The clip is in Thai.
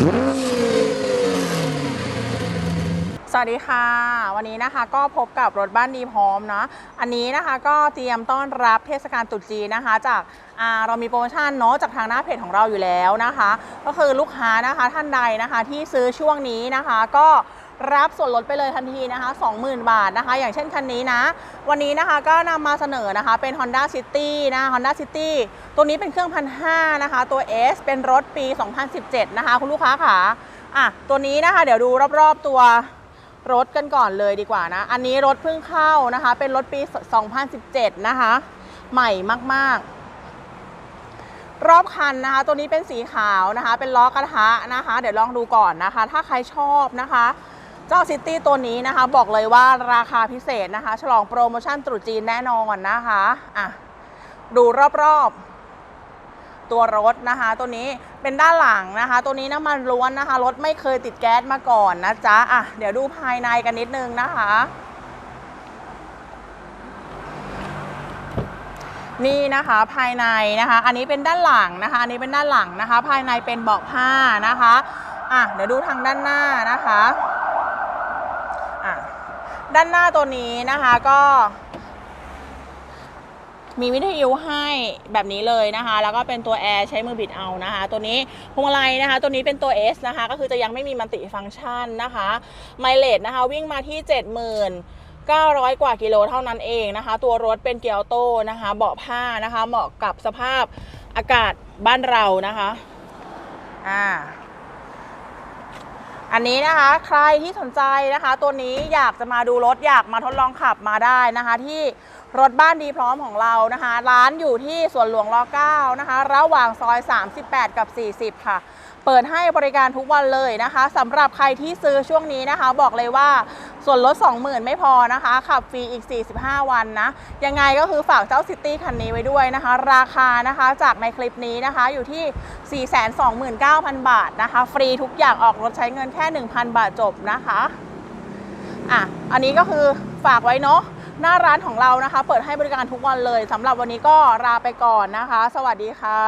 สวัสดีค่ะ วันนี้นะคะก็พบกับรถบ้านดีพร้อมนะอันนี้นะคะก็เตรียมต้อนรับเทศกาลตรุษจีนนะคะ จากเรามีโปรโมชั่นเนาะจากทางหน้าเพจของเราอยู่แล้วนะคะ ก็คือลูกค้านะคะท่านใดนะคะที่ซื้อช่วงนี้นะคะก็ รับส่วนลดไปเลยทันทีนะคะ20,000 บาทนะคะ อย่างเช่นคันนี้นะ วันนี้นะคะก็นำมาเสนอนะคะเป็น Honda City นะ Honda City ตัวนี้เป็นเครื่องพันห้านะคะตัว S เป็นรถปี 2017 นะคะ คุณลูกค้าค่ะอะตัวนี้นะคะเดี๋ยวดูรอบๆตัวรถกันก่อนเลยดีกว่านะ อันนี้รถเพิ่งเข้านะคะ เป็นรถปี 2017 นะคะ ใหม่มากๆ รอบคันนะคะ ตัวนี้เป็นสีขาวนะคะ เป็นล้อกระทะนะคะ เดี๋ยวลองดูก่อนนะคะ ถ้าใครชอบนะคะ เจ้าซิตี้ตัวนี้นะคะ บอกเลยว่าราคาพิเศษนะคะ ฉลองโปรโมชั่นตรุษจีนแน่นอนนะคะอะดูรอบๆ ตัวรถนะคะ ตัวนี้เป็นด้านหลังนะคะ ตัวนี้น้ำมันล้วนนะคะ รถไม่เคยติดแก๊สมาก่อนนะจ๊ะอะเดี๋ยวดูภายในกันนิดนึงนะคะนี่นะคะภายในนะคะ อันนี้เป็นด้านหลังนะคะ อันนี้เป็นด้านหลังนะคะ ภายในเป็นเบาะผ้านะคะ อะเดี๋ยวดูทางด้านหน้านะคะ อะด้านหน้าตัวนี้นะคะก็ มีวิทยุให้แบบนี้เลยนะคะ แล้วก็เป็นตัวแอร์ใช้มือบิดเอานะคะ ตัวนี้พวงมาลัยนะคะ ตัวนี้เป็นตัว S นะคะ ก็คือจะยังไม่มีมัลติฟังก์ชันนะคะ ไมเลจนะคะ วิ่งมาที่70,900 กว่ากิโลเท่านั้นเองนะคะ ตัวรถเป็นเกียร์ออโต้นะคะ เบาะผ้านะคะ เหมาะกับสภาพอากาศบ้านเรานะคะ อ่า อันนี้นะคะใครที่สนใจนะคะ ตัวนี้อยากจะมาดูรถอยากมาทดลองขับมาได้นะคะ ที่รถบ้านดีพร้อมของเรานะคะ ร้านอยู่ที่สวนหลวงร9นะคะ ระหว่างซอย 38 กับ 40 ค่ะ เปิดให้บริการทุกวันเลยนะคะสำหรับใครที่ซื้อช่วงนี้นะคะ บอกเลยว่า ส่วนลด 20,000 ไม่พอนะคะ ขับฟรีอีก 45 วันนะ ยังไงก็คือฝากเจ้าซิตี้คันนี้ไว้ด้วยนะคะ ราคานะคะจากในคลิปนี้นะคะอยู่ที่ 429,000 บาทนะคะ ฟรีทุกอย่างออกรถใช้เงินแค่ 1,000 บาทจบนะคะอะอันนี้ก็คือฝากไว้เนาะหน้าร้านของเรานะคะ เปิดให้บริการทุกวันเลยสำหรับวันนี้ก็ลาไปก่อนนะคะ สวัสดีค่ะ